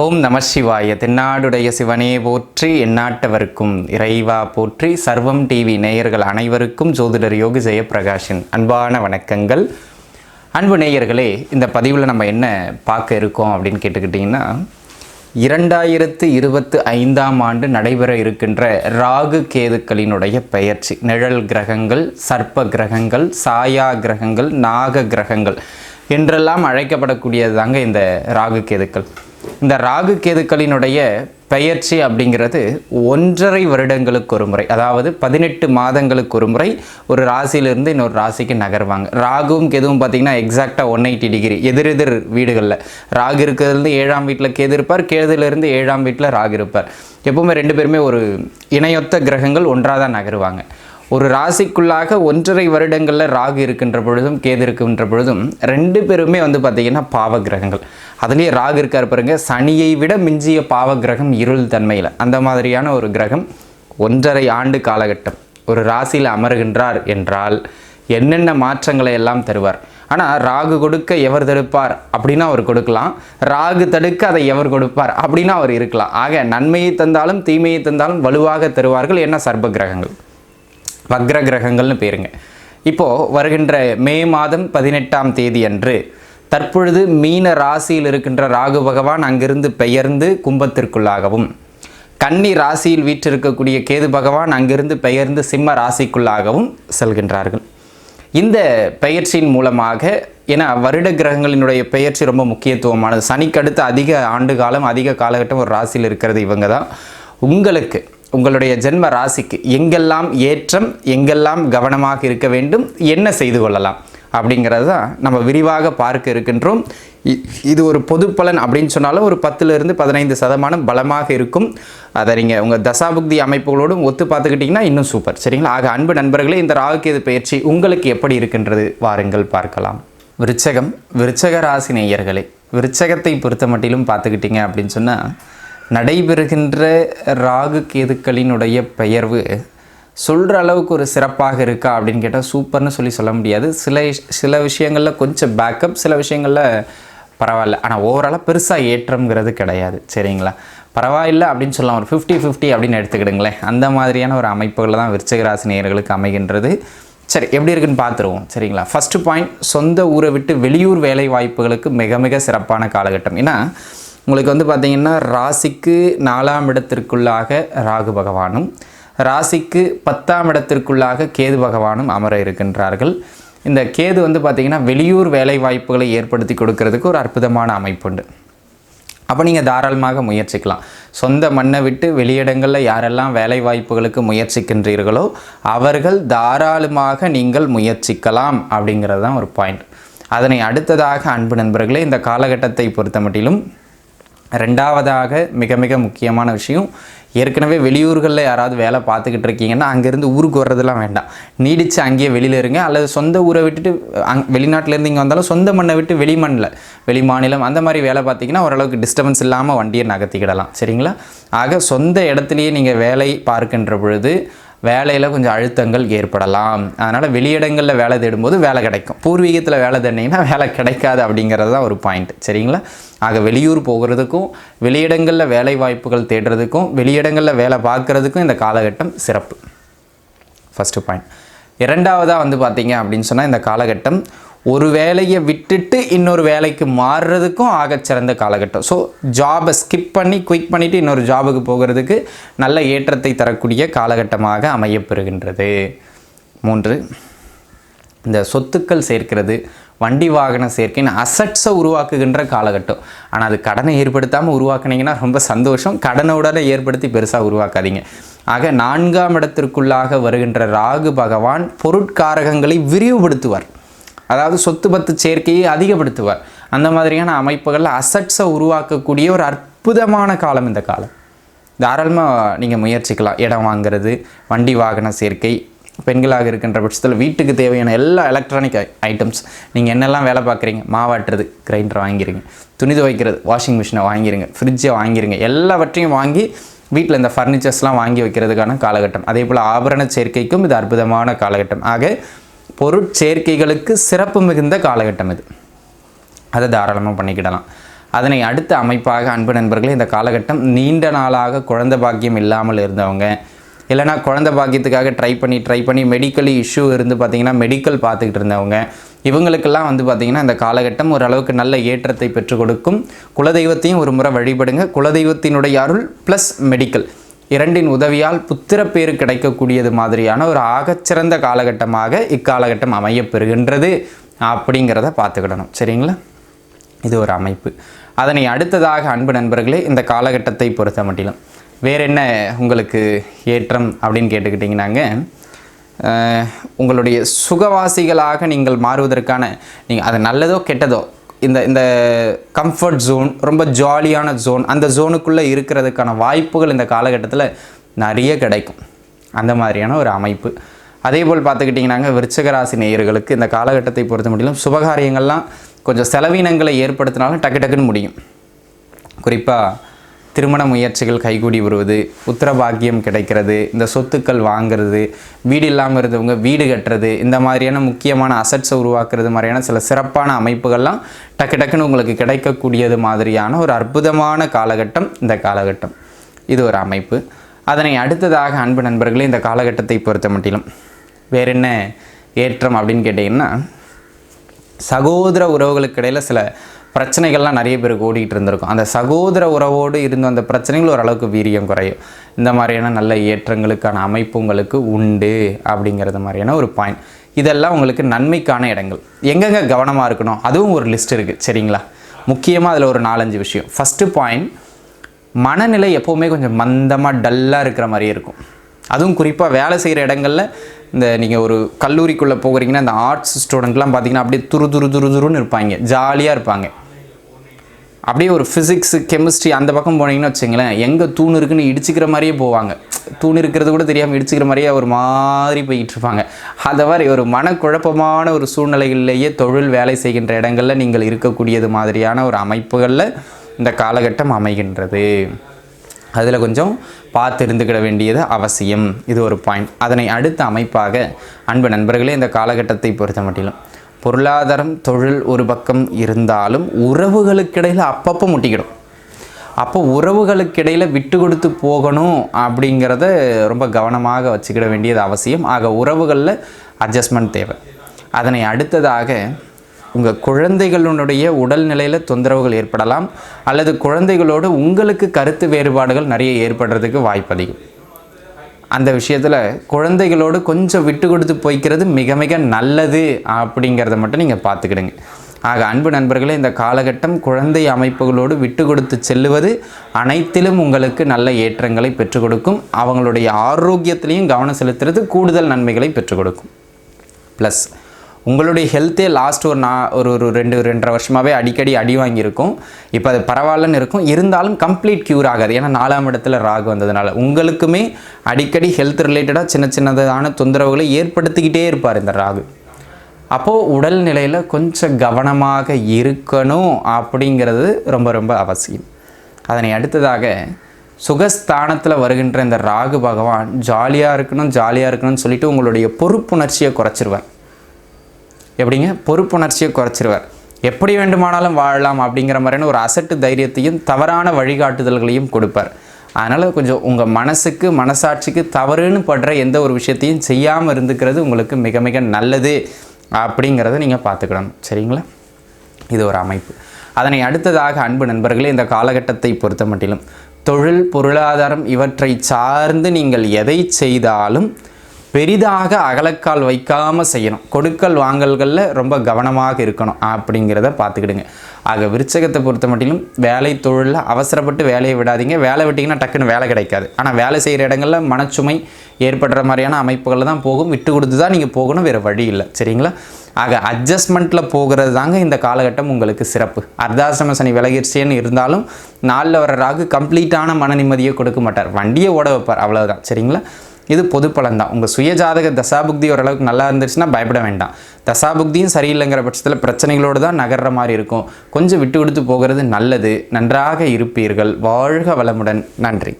ஓம் நம சிவாய. தென்னாடுடைய சிவனே போற்றி எந்நாட்டவருக்கும் இறைவா போற்றி. சர்வம் டிவி நேயர்கள் அனைவருக்கும் ஜோதிடர் யோகி ஜெயபிரகாஷின் அன்பான வணக்கங்கள். அன்பு நேயர்களே இந்த பதிவில் நம்ம என்ன பார்க்க இருக்கோம் அப்படின்னு கேட்டுக்கிட்டிங்கன்னா இரண்டாயிரத்து இருபத்து ஐந்தாம் ஆண்டு நடைபெற இருக்கின்ற ராகு கேதுக்களினுடைய பெயர்ச்சி. நிழல் கிரகங்கள் சர்ப்ப கிரகங்கள் சாயா கிரகங்கள் நாக கிரகங்கள் என்றெல்லாம் அழைக்கப்படக்கூடியது தாங்க இந்த ராகு கேதுக்கள். இந்த ராகு கேதுக்களினுடைய பெயர்ச்சி அப்படிங்கிறது ஒன்றரை வருடங்களுக்கு ஒரு முறை அதாவது பதினெட்டு மாதங்களுக்கு ஒரு முறை ஒரு ராசியிலிருந்து இன்னொரு ராசிக்கு நகர்வாங்க. ராகுவும் கேதுவும் பார்த்தீங்கன்னா எக்ஸாக்டாக ஒன் எயிட்டி டிகிரி எதிரெதிர் வீடுகளில். ராகு இருக்கிறதுலேருந்து ஏழாம் வீட்டில் கேது இருப்பார் கேதுலேருந்து ஏழாம் வீட்டில் ராகு இருப்பார். எப்பவுமே ரெண்டு பேருமே ஒரு இணையொத்த கிரகங்கள் ஒன்றாக தான் நகருவாங்க. ஒரு ராசிக்குள்ளாக ஒன்றரை வருடங்களில் ராகு இருக்கின்ற பொழுதும் கேது இருக்கின்ற பொழுதும் ரெண்டு பேருமே வந்து பார்த்திங்கன்னா பாவ கிரகங்கள் அதுலேயே ராகு இருக்கார் பாருங்க சனியை விட மிஞ்சிய பாவ கிரகம் இருள் தன்மையில். அந்த மாதிரியான ஒரு கிரகம் ஒன்றரை ஆண்டு காலகட்டம். ஒரு ராசியில் அமருகின்றார் என்றால் என்னென்ன மாற்றங்களை எல்லாம் தருவார்? ஆனால் ராகு கொடுக்க எவர் தடுப்பார் அப்படின்னா அவர் கொடுக்கலாம். ராகு தடுக்க அதை எவர் கொடுப்பார் அப்படின்னா அவர் இருக்கலாம். ஆக நன்மையை தந்தாலும் தீமையை தந்தாலும் வலுவாக தருவார்கள். என்ன? சர்ப கிரகங்கள். வக்ர கிரகங்கள்னு பேருங்க. இப்போது வருகின்ற மே மாதம் பதினெட்டாம் தேதி அன்று தற்பொழுது மீன ராசியில் இருக்கின்ற ராகு பகவான் அங்கிருந்து பெயர்ந்து கும்பத்திற்குள்ளாகவும் கன்னி ராசியில் வீற்றிருக்கக்கூடிய கேது பகவான் அங்கிருந்து பெயர்ந்து சிம்ம ராசிக்குள்ளாகவும் செல்கின்றார்கள். இந்த பெயர்ச்சியின் மூலமாக ஏன்னா வருட கிரகங்களினுடைய பெயர்ச்சி ரொம்ப முக்கியத்துவமானது. சனிக்கடுத்து அதிக ஆண்டு காலம் அதிக காலகட்டம் ஒரு ராசியில் இருக்கிறது இவங்க தான் உங்களுக்கு உங்களுடைய ஜென்ம ராசிக்கு எங்கெல்லாம் ஏற்றம் எங்கெல்லாம் கவனமாக இருக்க வேண்டும் என்ன செய்து கொள்ளலாம் அப்படிங்கிறது தான் நம்ம விரிவாக பார்க்க இருக்கின்றோம். இ- இது ஒரு பொது பலன் அப்படின்னு சொன்னாலும் ஒரு பத்துலேருந்து பதினைந்து சதமானம் பலமாக இருக்கும். அதை நீங்கள் உங்கள் தசாபுக்தி அமைப்புகளோடும் ஒத்து பார்த்துக்கிட்டிங்கன்னா இன்னும் சூப்பர். சரிங்களா? ஆக அன்பு நண்பர்களே இந்த ராகுகேது பயிற்சி உங்களுக்கு எப்படி இருக்கின்றது? வாருங்கள் பார்க்கலாம். விருச்சகம் விருச்சக ராசி நேயர்களே விருச்சகத்தை பொறுத்த மட்டிலும் பார்த்துக்கிட்டிங்க அப்படின்னு சொன்னால் நடைபெறுகின்ற ராகு கேதுக்களினுடைய பெயர்வு சொல்கிற அளவுக்கு ஒரு சிறப்பாக இருக்கா அப்படின்னு கேட்டால் சூப்பர்னு சொல்லி சொல்ல முடியாது. சில சில விஷயங்களில் கொஞ்சம் பேக்கப் சில விஷயங்களில் பரவாயில்ல. ஆனால் ஓவராலாக பெருசாக ஏற்றம்ங்கிறது கிடையாது. சரிங்களா? பரவாயில்ல அப்படின்னு சொல்லலாம். ஒரு ஃபிஃப்டி ஃபிஃப்டி அப்படின்னு எடுத்துக்கிடுங்களேன். அந்த மாதிரியான ஒரு அமைப்புகளில் தான் விருச்சிகராசி நேயர்களுக்கு அமைகின்றது. சரி எப்படி இருக்குன்னு பார்த்துருவோம் சரிங்களா? ஃபஸ்ட்டு பாயிண்ட் சொந்த ஊரை விட்டு வெளியூர் வேலை வாய்ப்புகளுக்கு மிக மிக சிறப்பான காலகட்டம். ஏன்னா உங்களுக்கு வந்து பார்த்தீங்கன்னா ராசிக்கு நாலாம் இடத்திற்குள்ளாக ராகு பகவானும் ராசிக்கு பத்தாம் இடத்திற்குள்ளாக கேது பகவானும் அமர இருக்கின்றார்கள். இந்த கேது வந்து பார்த்திங்கன்னா வெளியூர் வேலை வாய்ப்புகளை ஏற்படுத்தி கொடுக்கறதுக்கு ஒரு அற்புதமான அமைப்புண்டு. அப்போ நீங்கள் தாராளமாக முயற்சிக்கலாம். சொந்த மண்ணை விட்டு வெளியிடங்களில் யாரெல்லாம் வேலை வாய்ப்புகளுக்கு முயற்சிக்கின்றீர்களோ அவர்கள் தாராளமாக நீங்கள் முயற்சிக்கலாம் அப்படிங்கிறது தான் ஒரு பாயிண்ட். அதனை அடுத்ததாக அன்பு நண்பர்களே இந்த காலகட்டத்தை பொறுத்த மட்டிலும் ரெண்டாவதாக மிக மிக முக்கியமான விஷயம் ஏற்கனவே வெளியூர்களில் யாராவது வேலை பார்த்துக்கிட்டு இருக்கீங்கன்னா அங்கேருந்து ஊருக்கு வர்றதெல்லாம் வேண்டாம். நீடித்து அங்கேயே வெளியில் இருங்க. அல்லது சொந்த ஊரை விட்டுட்டு அங் வெளிநாட்டிலேருந்து இங்கே வந்தாலும் சொந்த மண்ணை விட்டு வெளிமண்ணில் வெளி மாநிலம் அந்த மாதிரி வேலை பார்த்தீங்கன்னா ஓரளவுக்கு டிஸ்டர்பன்ஸ் இல்லாமல் வண்டியை நகர்த்திக்கிடலாம். சரிங்களா? ஆக சொந்த இடத்துலையே நீங்கள் வேலை பார்க்கின்ற பொழுது வேலையில் கொஞ்சம் அழுத்தங்கள் ஏற்படலாம். அதனால் வெளியிடங்களில் வேலை தேடும்போது வேலை கிடைக்கும். பூர்வீகத்தில் வேலை தேடினீங்கன்னா வேலை கிடைக்காது அப்படிங்கிறது தான் ஒரு பாயிண்ட் சரிங்களா? ஆக வெளியூர் போகிறதுக்கும் வெளியிடங்களில் வேலை வாய்ப்புகள் தேடுறதுக்கும் வெளியிடங்களில் வேலை பார்க்குறதுக்கும் இந்த காலகட்டம் சிறப்பு. ஃபஸ்ட்டு பாயிண்ட் இரண்டாவதாக வந்து பார்த்தீங்க அப்படின்னு சொன்னால் இந்த காலகட்டம் ஒரு வேலையை விட்டுட்டு இன்னொரு வேலைக்கு மாறுறதுக்கும் ஆகச்சிறந்த காலகட்டம். ஸோ ஜாபை ஸ்கிப் பண்ணி குயிக் பண்ணிவிட்டு இன்னொரு ஜாபுக்கு போகிறதுக்கு நல்ல ஏற்றத்தை தரக்கூடிய காலகட்டமாக அமையப்பெறுகின்றது. மூன்று இந்த சொத்துக்கள் சேர்க்கிறது வண்டி வாகன சேர்க்கைன்னு அசட்ஸை உருவாக்குகின்ற காலகட்டம். ஆனால் அது கடனை ஏற்படுத்தாமல் உருவாக்குனீங்கன்னா ரொம்ப சந்தோஷம். கடனோட ஏற்படுத்தி பெருசாக உருவாக்காதீங்க. ஆக நான்காம் இடத்திற்குள்ளாக வருகின்ற ராகு பகவான் பொருட்காரகங்களை விரிவுபடுத்துவார். அதாவது சொத்து பத்து சேர்க்கையை அதிகப்படுத்துவார். அந்த மாதிரியான அமைப்புகளில் அசட்ஸை உருவாக்கக்கூடிய ஒரு அற்புதமான காலம் இந்த காலம். தாராளமாக நீங்கள் முயற்சிக்கலாம். இடம் வாங்குறது வண்டி வாகன சேர்க்கை பெண்களாக இருக்கின்ற பட்சத்தில் வீட்டுக்கு தேவையான எல்லா எலக்ட்ரானிக் ஐட்டம்ஸ் நீங்கள் என்னெல்லாம் வேலை பார்க்குறீங்க? மாவாட்டுறது கிரைண்டர் வாங்கிருங்க. துணி துவைக்கிறது வாஷிங் மிஷினை வாங்கிருங்க. ஃப்ரிட்ஜை வாங்கிருங்க. எல்லாவற்றையும் வாங்கி வீட்டில் இந்த ஃபர்னிச்சர்ஸ்லாம் வாங்கி வைக்கிறதுக்கான காலகட்டம். அதே போல் ஆபரண சேர்க்கைக்கும் இது அற்புதமான காலகட்டம். ஆக பொருட்சேர்க்கைகளுக்கு சிறப்பு மிகுந்த காலகட்டம் இது. அதை தாராளமாக பண்ணிக்கிடலாம். அதனை அடுத்த அமைப்பாக அன்பு நண்பர்களே இந்த காலகட்டம் நீண்ட நாளாக குழந்தை பாக்கியம் இல்லாமல் இருந்தவங்க இல்லைனா குழந்த பாக்கியத்துக்காக ட்ரை பண்ணி ட்ரை பண்ணி மெடிக்கலி இஷ்யூ இருந்து பார்த்தீங்கன்னா மெடிக்கல் பார்த்துக்கிட்டு இருந்தவங்க இவங்களுக்கெல்லாம் வந்து பார்த்திங்கன்னா இந்த காலகட்டம் ஓரளவுக்கு நல்ல ஏற்றத்தை பெற்றுக் கொடுக்கும். குலதெய்வத்தையும் ஒரு முறை வழிபடுங்க. குலதெய்வத்தினுடைய அருள் ப்ளஸ் மெடிக்கல் இரண்டின் உதவியால் புத்திரப்பேறு கிடைக்கக்கூடியது மாதிரியான ஒரு ஆகச்சிறந்த காலகட்டமாக இக்காலகட்டம் அமையப்பெறுகின்றது அப்படிங்கிறத பார்த்துக்கிடணும். சரிங்களா? இது ஒரு அமைப்பு. அதனை அடுத்ததாக அன்பு நண்பர்களே இந்த காலகட்டத்தை பொறுத்த மட்டிலும் வேற என்ன உங்களுக்கு ஏற்றம் அப்படின்னு கேட்டுக்கிட்டிங்கன்னாங்க? உங்களுடைய சுகவாசிகளாக நீங்கள் மாறுவதற்கான நீங்கள் அது நல்லதோ கெட்டதோ இந்த இந்த கம்ஃபர்ட் ஜோன் ரொம்ப ஜாலியான ஜோன் அந்த ஜோனுக்குள்ளே இருக்கிறதுக்கான வாய்ப்புகள் இந்த காலகட்டத்தில் நிறைய கிடைக்கும். அந்த மாதிரியான ஒரு அமைப்பு. அதே போல் பார்த்துக்கிட்டிங்கன்னாங்க விருச்சகராசி நேயர்களுக்கு இந்த காலகட்டத்தை பொறுத்த முடியலும் சுபகாரியங்கள்லாம் கொஞ்சம் செலவினங்களை ஏற்படுத்தினாலும் டக்கு டக்குன்னு முடியும். குறிப்பாக திருமண முயற்சிகள் கைகூடி வருவது உத்தரபாக்கியம் கிடைக்கிறது இந்த சொத்துக்கள் வாங்குறது வீடு இல்லாமல் இருந்தவங்க வீடு கட்டுறது இந்த மாதிரியான முக்கியமான அசட்ஸை உருவாக்குறது மாதிரியான சில சிறப்பான அமைப்புகள்லாம் டக்கு டக்குன்னு உங்களுக்கு கிடைக்கக்கூடியது மாதிரியான ஒரு அற்புதமான காலகட்டம் இந்த காலகட்டம். இது ஒரு அமைப்பு. அதனை அடுத்ததாக அன்பு நண்பர்களே இந்த காலகட்டத்தை பொறுத்த மட்டிலும் வேற என்ன ஏற்றம் அப்படின்னு கேட்டிங்கன்னா சகோதர உறவுகளுக்கு இடையில் சில பிரச்சனைகள்லாம் நிறைய பேருக்கு ஓடிக்கிட்டு இருந்திருக்கும். அந்த சகோதர உறவோடு இருந்த அந்த பிரச்சனைகள் ஓரளவுக்கு வீரியம் குறையும். இந்த மாதிரியான நல்ல ஏற்றங்களுக்கான அமைப்பு உங்களுக்கு உண்டு அப்படிங்கிறது மாதிரியான ஒரு பாயிண்ட் இதெல்லாம் உங்களுக்கு நன்மைக்கான இடங்கள். எங்கெங்க கவனமாக இருக்கணும்? அதுவும் ஒரு லிஸ்ட் இருக்குது சரிங்களா? முக்கியமாக அதில் ஒரு நாலஞ்சு விஷயம். ஃபஸ்ட்டு பாயிண்ட் மனநிலை எப்போவுமே கொஞ்சம் மந்தமாக டல்லாக இருக்கிற மாதிரியே இருக்கும். அதுவும் குறிப்பாக வேலை செய்கிற இடங்களில் இந்த நீங்கள் ஒரு கல்லூரிக்குள்ளே போகிறீங்கன்னா இந்த ஆர்ட்ஸ் ஸ்டூடெண்ட்லாம் பார்த்தீங்கன்னா அப்படியே துரு துரு துரு துருன்னு இருப்பாங்க. ஜாலியாக இருப்பாங்க. அப்படியே ஒரு ஃபிசிக்ஸ் கெமிஸ்ட்ரி அந்த பக்கம் போனீங்கன்னு வச்சுங்களேன் எங்கே தூண் இருக்குன்னு இடிச்சுக்கிற மாதிரியே போவாங்க. தூண் இருக்கிறது கூட தெரியாமல் இடிச்சுக்கிற மாதிரியே ஒரு மாதிரி போய்கிட்டு இருப்பாங்க. அந்த மாதிரி ஒரு மனக்குழப்பமான ஒரு சூழ்நிலைகளிலேயே தொழில் வேலை செய்கின்ற இடங்களில் நீங்கள் இருக்கக்கூடியது மாதிரியான ஒரு அமைப்புகளில் இந்த காலகட்டம் அமைகின்றது. அதில் கொஞ்சம் பார்த்து இருந்துக்கிட வேண்டியது அவசியம். இது ஒரு பாயிண்ட் அதனை அடுத்த அமைப்பாக அன்பு நண்பர்களே இந்த காலகட்டத்தை பொறுத்த மட்டிலும் பொருளாதாரம் தொழில் ஒரு பக்கம் இருந்தாலும் உறவுகளுக்கிடையில் அப்பப்போ முட்டிக்கிடும். அப்போ உறவுகளுக்கிடையில் விட்டு கொடுத்து போகணும் அப்படிங்கிறத ரொம்ப கவனமாக வச்சுக்கிட வேண்டியது அவசியம். ஆக உறவுகளில் அட்ஜஸ்ட்மெண்ட் தேவை. அதனை அடுத்ததாக உங்கள் குழந்தைகளுடைய உடல்நிலையில் தொந்தரவுகள் ஏற்படலாம் அல்லது குழந்தைகளோடு உங்களுக்கு கருத்து வேறுபாடுகள் நிறைய ஏற்படுறதுக்கு வாய்ப்பு அதிகம். அந்த விஷயத்தில் குழந்தைகளோடு கொஞ்சம் விட்டு கொடுத்து போய்க்கிறது மிக மிக நல்லது அப்படிங்கிறத மட்டும் நீங்கள் பார்த்துக்கிடுங்க. ஆக அன்பு நண்பர்களே இந்த காலகட்டம் குழந்தை அமைப்புகளோடு விட்டு கொடுத்து செல்லுவது அனைத்திலும் உங்களுக்கு நல்ல ஏற்றங்களை பெற்றுக் கொடுக்கும். அவங்களுடைய ஆரோக்கியத்திலையும் கவனம் செலுத்துறது கூடுதல் நன்மைகளை பெற்றுக் கொடுக்கும். ப்ளஸ் உங்களுடைய ஹெல்த்தே லாஸ்ட் ஒரு நா ஒரு ஒரு ரெண்டு ரெண்டரை வருஷமாகவே அடிக்கடி அடி வாங்கியிருக்கும். இப்போ அது பரவாயில்லன்னு இருக்கும். இருந்தாலும் கம்ப்ளீட் க்யூர் ஆகாது. ஏன்னா நாலாம் இடத்துல ராகு வந்ததுனால. உங்களுக்குமே அடிக்கடி ஹெல்த் ரிலேட்டடாக சின்ன சின்னதான தொந்தரவுகளை ஏற்படுத்திக்கிட்டே இருப்பார் இந்த ராகு. அப்போது உடல்நிலையில் கொஞ்சம் கவனமாக இருக்கணும் அப்படிங்கிறது ரொம்ப ரொம்ப அவசியம். அதனை அடுத்ததாக சுகஸ்தானத்தில் வருகின்ற இந்த ராகு பகவான் ஜாலியாக இருக்கணும் ஜாலியாக இருக்கணும்னு சொல்லிட்டு உங்களுடைய பொறுப்புணர்ச்சியை குறைச்சிருவேன் எப்படிங்க? பொறுப்புணர்ச்சியை குறைச்சிருவார். எப்படி வேண்டுமானாலும் வாழலாம் அப்படிங்கிற மாதிரியான ஒரு அசட்டு தைரியத்தையும் தவறான வழிகாட்டுதல்களையும் கொடுப்பார். அதனால் கொஞ்சம் உங்கள் மனசுக்கு மனசாட்சிக்கு தவறுன்னு படுற எந்த ஒரு விஷயத்தையும் செய்யாமல் இருந்துக்கிறது உங்களுக்கு மிக மிக நல்லது அப்படிங்கிறத நீங்கள் பார்த்துக்கணும். சரிங்களா? இது ஒரு அமைப்பு. அதனை அடுத்ததாக அன்பு நண்பர்களே இந்த காலகட்டத்தை பொறுத்த மட்டிலும் தொழில் பொருளாதாரம் இவற்றை சார்ந்து நீங்கள் எதை செய்தாலும் பெரிதாக அகலக்கால் வைக்காமல் செய்யணும். கொடுக்கல் வாங்கல்களில் ரொம்ப கவனமாக இருக்கணும் அப்படிங்கிறத பார்த்துக்கிடுங்க. ஆக விருச்சகத்தை பொறுத்த மட்டிலும் வேலை தொழிலில் அவசரப்பட்டு வேலையை விடாதீங்க. வேலை விட்டிங்கன்னா டக்குன்னு வேலை கிடைக்காது. ஆனால் வேலை செய்கிற இடங்களில் மனச்சுமை ஏற்படுற மாதிரியான அமைப்புகளில் தான் போகும். விட்டு கொடுத்து தான் நீங்கள் போகணும். வேறு வழி இல்லை. சரிங்களா? ஆக அட்ஜஸ்ட்மெண்ட்டில் போகிறது தாங்க இந்த காலகட்டம் உங்களுக்கு சிறப்பு. அர்த்தாசிரம சனி விலகிடுச்சேன்னு இருந்தாலும் நாளில் வர ராகு கம்ப்ளீட்டான மன நிம்மதியை கொடுக்க மாட்டார். வண்டியை ஓட வைப்பார். அவ்வளோதான் சரிங்களா? இது பொது பலன் தான் உங்கள் சுயஜாதக தசாபுக்தி ஓரளவுக்கு நல்லா இருந்துச்சுன்னா பயப்பட வேண்டாம். தசாபுக்தியும் சரியில்லைங்கிற பட்சத்தில் பிரச்சனைகளோடு தான் நகர்ற மாதிரி இருக்கும். கொஞ்சம் விட்டு கொடுத்து போகிறது நல்லது. நன்றாக இருப்பீர்கள். வாழ்க வளமுடன். நன்றி.